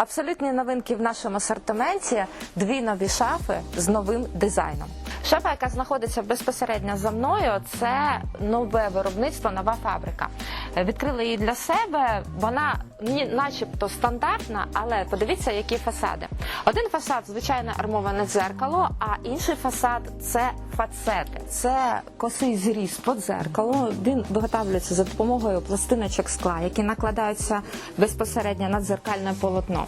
Абсолютні новинки в нашому асортименті дві нові шафи з новим дизайном. Шафа, яка знаходиться безпосередньо за мною, це нове виробництво, нова фабрика. Відкрили її для себе. Вона начебто стандартна, але подивіться, які фасади. Один фасад звичайне армоване дзеркало, а інший фасад це фацети. Це косий зріз по дзеркалу. Він виготовлюється за допомогою пластиночок скла, які накладаються безпосередньо на дзеркальне полотно.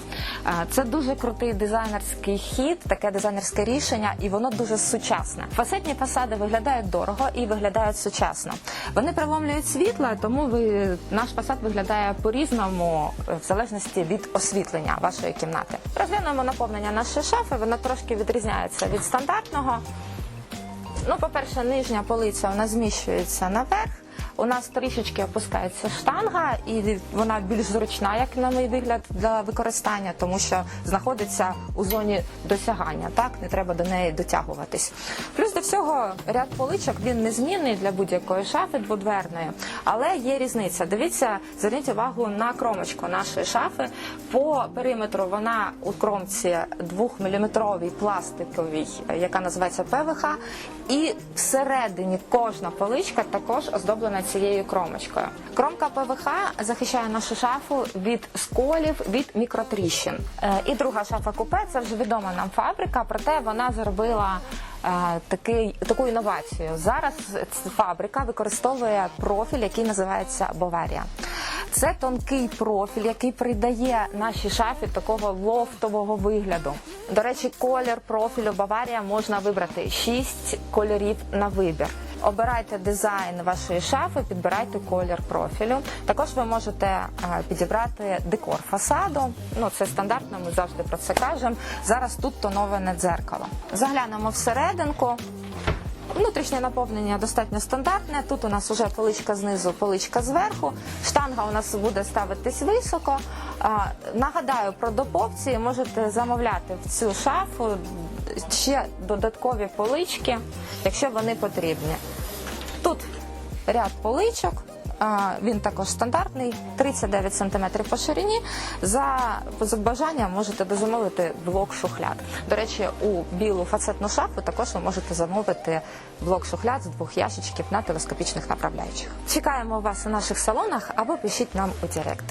Це дуже крутий дизайнерський хід, таке дизайнерське рішення, і воно дуже сучасне. Фасетні фасади виглядають дорого і виглядають сучасно. Вони приломлюють світло, тому ви наш фасад виглядає по-різному е, в залежності від освітлення вашої кімнати. Розглянемо наповнення нашої шафи. вона трошки відрізняється від стандартного. Ну, по-перше, нижня полиця вона зміщується наверх. У нас трішечки опускається штанга, і вона більш зручна, як на мій вигляд, для використання, тому що знаходиться у зоні досягання. Так не треба до неї дотягуватись. Плюс до всього ряд поличок він незмінний для будь-якої шафи дводверної, але є різниця. Дивіться, зверніть увагу на кромочку нашої шафи. По периметру вона у кромці 2-мм пластиковій, яка називається ПВХ, і всередині кожна поличка також оздоблена цією кромочкою. Кромка ПВХ захищає нашу шафу від сколів, від мікротріщин. Е, І друга шафа купе це вже відома нам фабрика, проте вона зробила. е, Такий таку інновацію зараз фабрика використовує профіль, який називається Баварія. Це тонкий профіль, який придає нашій шафі такого лофтового вигляду. До речі, колір профілю Баварія можна вибрати 6 кольорів на вибір. Обирайте дизайн вашої шафи, підбирайте колір профілю. Також ви можете е, підібрати декор фасаду. Ну це стандартно. Ми завжди про це кажемо. Зараз тут тоноване дзеркало. Заглянемо всерединку. Внутрішнє наповнення достатньо стандартне. Тут у нас вже поличка знизу, поличка зверху. Штанга у нас буде ставитись високо. Нагадаю про допопції. Можете замовляти в цю шафу ще додаткові полички, якщо вони потрібні. Тут ряд поличок. Він також стандартний, 39 см по ширині. За бажанням можете дозамовити блок шухляд. До речі, у білу фацетну шафу також ви можете замовити блок шухляд з двох ящичків на телескопічних направляючих. Чекаємо вас у наших салонах або пишіть нам у Директ.